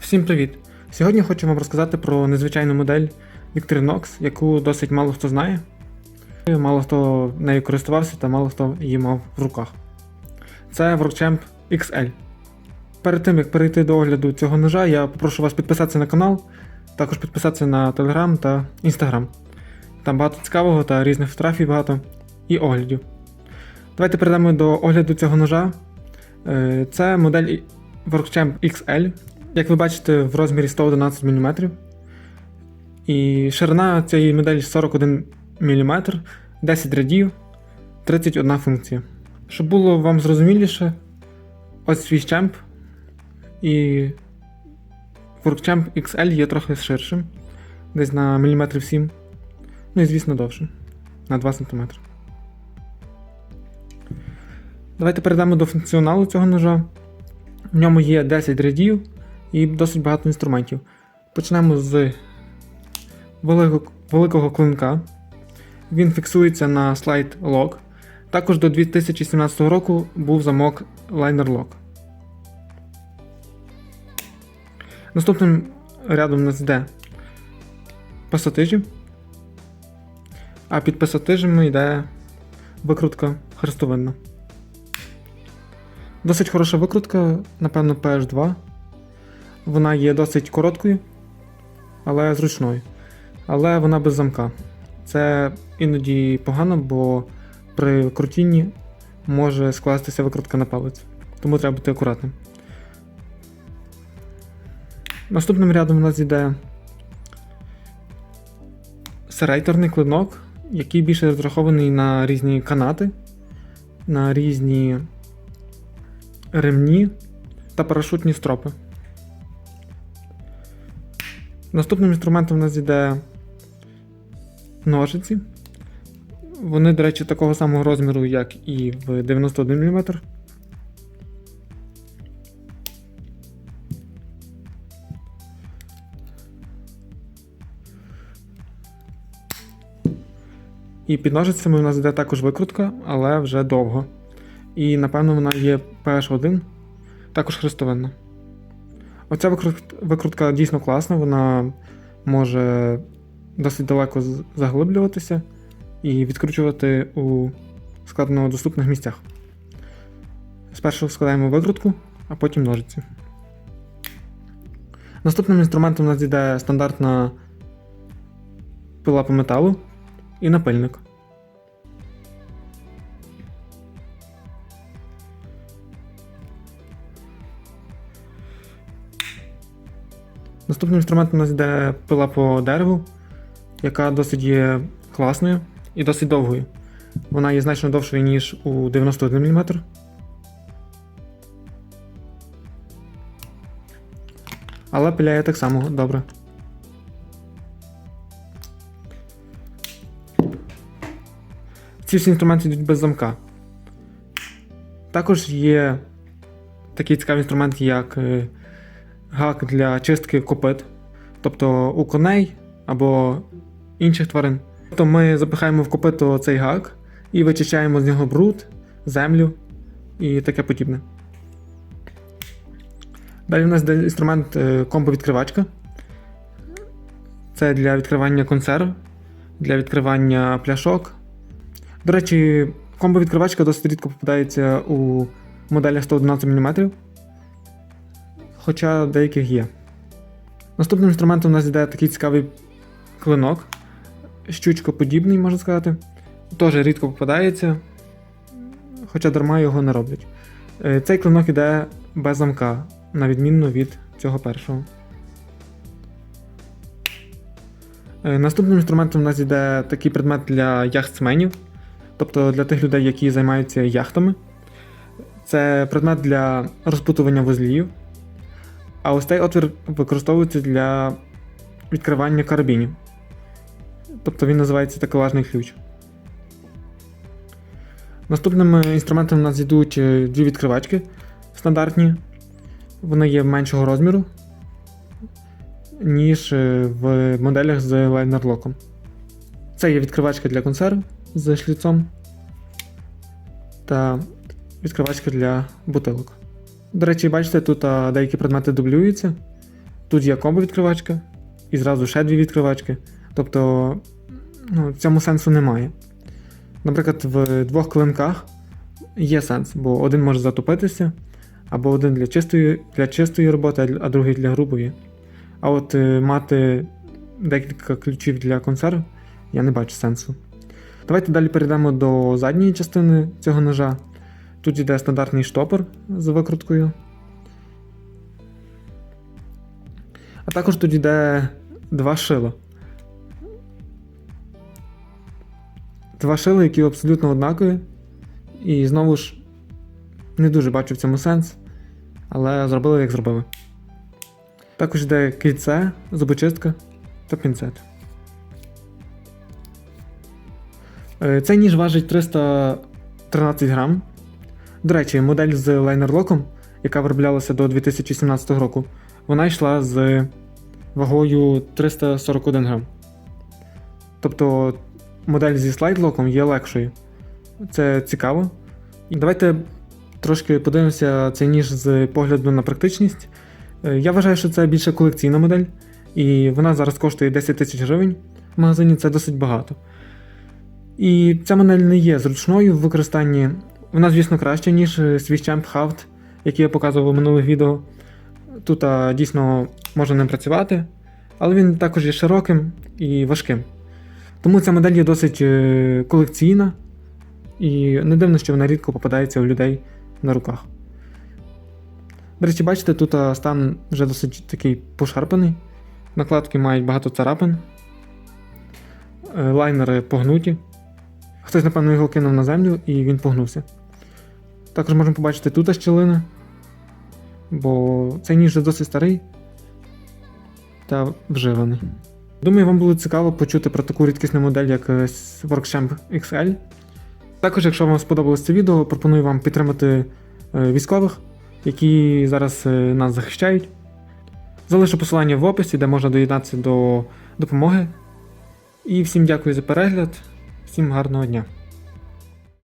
Всім привіт! Сьогодні хочу вам розказати про незвичайну модель Victorinox, яку досить мало хто знає. Мало хто нею користувався та мало хто її мав в руках. Це WorkChamp XL. Перед тим як перейти до огляду цього ножа, я попрошу вас підписатися на канал, також підписатися на Telegram та Instagram. Там багато цікавого та різних фотографій багато і оглядів. Давайте перейдемо до огляду цього ножа. Е, Це модель WorkChamp XL, як ви бачите, в розмірі 111 мм. І ширина цієї моделі 41 мм, 10 рядів, 31 функція. Щоб було вам зрозуміліше, ось свій чемп і WorkChamp XL є трохи ширшим, десь на міліметрів 7. Ну і звісно довшим, на 2 см. Давайте перейдемо до функціоналу цього ножа. В ньому є 10 рядів і досить багато інструментів. Почнемо з великого, клинка. Він фіксується на слайд Lock. Також до 2017 року був замок Liner Lock. Наступним рядом у нас йде пасатижі. А під пасатижами йде викрутка хрестовинна. Досить хороша викрутка, напевно, PH2. Вона є досить короткою, але зручною. Але вона без замка. Це іноді погано, бо при крутінні може скластися викрутка на палець. Тому треба бути акуратним. Наступним рядом у нас йде серейторний клинок, який більше розрахований на різні канати, на різні ремні та парашутні стропи. Наступним інструментом у нас йде ножиці. Вони, до речі, такого самого розміру, як і в 91 мм. І під ножицями у нас йде також викрутка, але вже довго. І напевно вона є PH1, також хрестовинна. Оця викрутка дійсно класна, вона може досить далеко заглиблюватися і відкручувати у складнодоступних місцях. Спершу складаємо викрутку, а потім ножиці. Наступним інструментом у нас йде стандартна пила по металу і напильник. Наступним інструментом у нас йде пила по дереву, яка досить є класною і досить довгою. Вона є значно довшою, ніж у 91 мм. Але пиляє так само добре. Ці всі інструменти йдуть без замка. Також є такий цікавий інструмент, як е, гак для чистки копит, тобто у коней або інших тварин. Тобто ми запихаємо в копито цей гак і вичищаємо з нього бруд, землю і таке подібне. Далі у нас йде інструмент е, комбо-відкривачка. Це для відкривання консерв, для відкривання пляшок. До речі, комбо-відкривачка досить рідко попадається у моделях 111 мм хоча деяких є. Наступним інструментом у нас йде такий цікавий клинок, щучкоподібний, можна сказати. Теж рідко попадається, хоча дарма його не роблять. Е, Цей клинок йде без замка, на відмінно від цього першого. Е, Наступним інструментом у нас йде такий предмет для яхтсменів, тобто для тих людей, які займаються яхтами. Це предмет для розпутування вузлів. А ось цей отвір використовується для відкривання карабінів. Тобто він називається такелажний ключ. Наступним інструментом у нас йдуть е, дві відкривачки стандартні. Вони є меншого розміру, ніж е, в моделях з лайнерлоком. Це є відкривачка для консерв з шліцом та відкривачка для бутилок. До речі, бачите, тут а, деякі предмети дублюються. Тут є комбо відкривачка і зразу ще дві відкривачки. Тобто ну, цьому сенсу немає. Наприклад, в двох клинках є сенс, бо один може затопитися, або один для чистої, для чистої роботи, а другий для грубої. А от е, мати декілька ключів для консерв я не бачу сенсу. Давайте далі перейдемо до задньої частини цього ножа. Тут йде стандартний штопор з викруткою. А також тут йде два шила. Два шила, які абсолютно однакові. І знову ж не дуже бачу в цьому сенс, але зробили як зробили. Також йде кільце, зубочистка та пінцет. Е, Цей ніж важить 313 грам. До речі, модель з лайнерлоком, яка вироблялася до 2017 року, вона йшла з вагою 341 грам. Тобто модель зі слайдлоком є легшою. Це цікаво. Давайте трошки подивимося цей ніж з погляду на практичність. Е, Я вважаю, що це більше колекційна модель, і вона зараз коштує 10 тисяч гривень. В магазині це досить багато. І ця модель не є зручною в використанні. Вона, звісно, краща, ніж е, свій Champ Haft, який я показував у минулих відео. Тут а, дійсно можна ним працювати, але він також є широким і важким. Тому ця модель є досить е, колекційна, і не дивно, що вона рідко попадається у людей на руках. До речі, бачите, тут стан вже досить такий пошарпаний. Накладки мають багато царапин, Е, лайнери погнуті. Хтось, напевно, його кинув на землю і він погнувся. Також можемо побачити тут щілини, бо цей ніж досить старий та вживаний. Думаю, вам було цікаво почути про таку рідкісну модель, як е, Workchamp XL. Також, якщо вам сподобалось це відео, пропоную вам підтримати е, військових, які зараз е, нас захищають. Залишу посилання в описі, де можна доєднатися до допомоги. І всім дякую за перегляд, всім гарного дня.